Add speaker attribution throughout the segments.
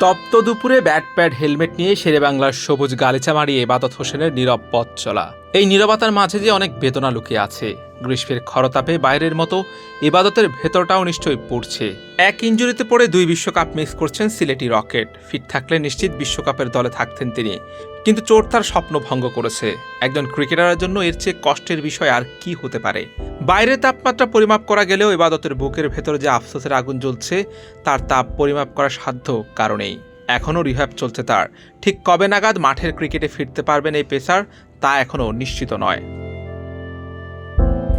Speaker 1: তপ্ত দুপুরে bat pad helmet নিয়ে শেরে বাংলার সবুজ গালিচা মারিয়ে এবাদত হোসেনের নীরব পথ চলা। এই নীরবতার মাঝে যে অনেক বেদনা লুকিয়ে আছে, গ্রীষ্মের খরতাপে বাইরের মতো ইবাদতের ভেতরটাও নিশ্চয়ই পড়ছে। এক ইঞ্জুরিতে পড়ে দুই বিশ্বকাপ মিস করছেন সিলেটি রকেট। ফিট থাকলে নিশ্চিত বিশ্বকাপের দলে থাকতেন তিনি। কিন্তু চোট তার স্বপ্ন ভঙ্গ করেছে। একজন ক্রিকেটারের জন্য এর চেয়ে কষ্টের বিষয় আর কি হতে পারে? বাইরের তাপমাত্রা পরিমাপ করা গেলেও ইবাদতের বুকের ভেতরে যে আফসোসের আগুন জ্বলছে, তার তাপ পরিমাপ করার সাধ্য কারণেই এখনও রিহ্যাব চলছে তার। ঠিক কবে নাগাদ মাঠের ক্রিকেটে ফিরতে পারবেন এই পেসার, তা এখনও নিশ্চিত নয়।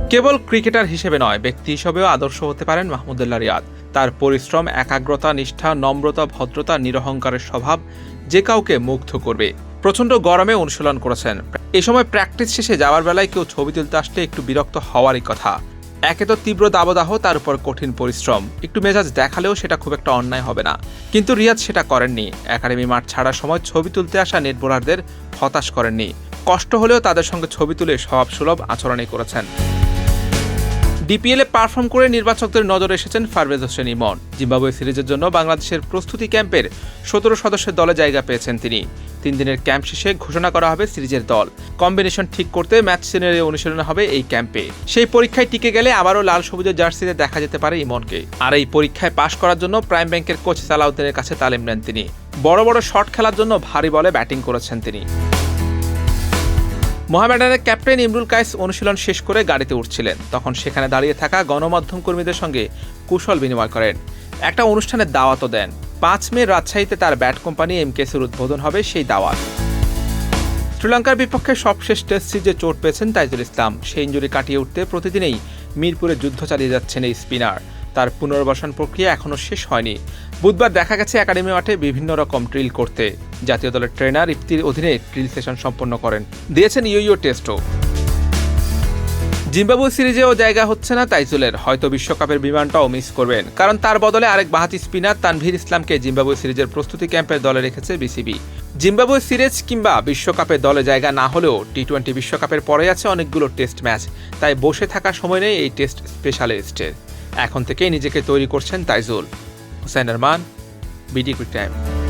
Speaker 1: কেবল ক্রিকেটার হিসেবে নয়, ব্যক্তি হিসেবেও আদর্শ হতে পারেন মাহমুদুল্লাহ রিয়াদ। তার পরিশ্রম, একাগ্রতা, নিষ্ঠা, নম্রতা, ভদ্রতা, নিরহংকারের স্বভাব যে কাউকে মুগ্ধ করবে। প্রচণ্ড গরমে অনুশীলন করেছেন। এ সময় প্র্যাকটিস শেষে যাওয়ার বেলায় কেউ ছবি তুলতে আসলে একটু বিরক্ত হওয়ারই কথা। একে তো তীব্র দাবদাহ, তার উপর কঠিন পরিশ্রম। একটু মেজাজ দেখালেও সেটা খুব একটা অন্যায় হবে না। কিন্তু রিয়াজ সেটা করেননি। একাডেমি মাঠ ছাড়ার সময় ছবি তুলতে আসা নেট বোলারদের হতাশ করেননি। কষ্ট হলেও তাদের সঙ্গে ছবি তুলে স্বভাব সুলভ আচরণই করেছেন। ডিপিএলে পারফর্ম করে নির্বাচকদের নজরে এসেছেন ফারভেজ হোসেন ইমন। জিম্বাবুয়ে সিরিজের জন্য বাংলাদেশের প্রস্তুতি ক্যাম্পের সতেরো সদস্যের দলে জায়গা পেয়েছেন তিনি। তিন দিনের ক্যাম্প শেষে ঘোষণা করা হবে সিরিজের দল। কম্বিনেশন ঠিক করতে ম্যাচ সিনারি অনুশীলন হবে এই ক্যাম্পে। সেই পরীক্ষায় টিকে গেলে আবারও লাল সবুজের জার্সিতে দেখা যেতে পারে ইমনকে। আর এই পরীক্ষায় পাশ করার জন্য প্রাইম ব্যাংকের কোচ সালাউদ্দিনের কাছে তালিম নেন তিনি। বড় বড় শট খেলার জন্য ভারী বলে ব্যাটিং করেছেন তিনি। মোহামেডানের ক্যাপ্টেন ইমরুল কায়েস অনুশীলন শেষ করে গাড়িতে উঠছিলেন। তখন সেখানে দাঁড়িয়ে থাকা গণমাধ্যম কর্মীদের সঙ্গে কুশল বিনিময় করেন। একটা অনুষ্ঠানের দাওয়াতও দেন। পাঁচ মে রাজশাহীতে তার ব্যাট কোম্পানি এমকেসের উদ্বোধন হবে সেই দাওয়াত। শ্রীলঙ্কার বিপক্ষে সবশেষ টেস্ট সিরিজে চোট পেয়েছেন তাইজুল ইসলাম। সেই ইঞ্জুরি কাটিয়ে উঠতে প্রতিদিনেই মিরপুরে যুদ্ধ চালিয়ে যাচ্ছেন এই স্পিনার। তার পুনর্বাসন প্রক্রিয়া এখনও শেষ হয়নি। বুধবার দেখা গেছে একাডেমি মাঠে বিভিন্ন রকম ড্রিল করতে। জাতীয় দলের ট্রেনার ইফতির অধীনে ড্রিল সেশন সম্পন্ন করেন। দিয়েছেন ইউইও টেস্টও। জিম্বাবু সিরিজেও জায়গা হচ্ছে না তাইজুলের। হয়তো বিশ্বকাপের বিমানটাও মিস করবেন। কারণ তার বদলে আরেক বাহাতি স্পিনার তানভীর ইসলামকে জিম্বাবু সিরিজের প্রস্তুতি ক্যাম্পের দলে রেখেছে বিসিবি। জিম্বাবু সিরিজ কিংবা বিশ্বকাপের দলে জায়গা না হলেও টি টোয়েন্টি বিশ্বকাপের পরে আছে অনেকগুলো টেস্ট ম্যাচ। তাই বসে থাকার সময় নেই এই টেস্ট স্পেশালিস্টের। এখন থেকেই নিজেকে তৈরি করছেন Taijul Hussain Rahman BD quick time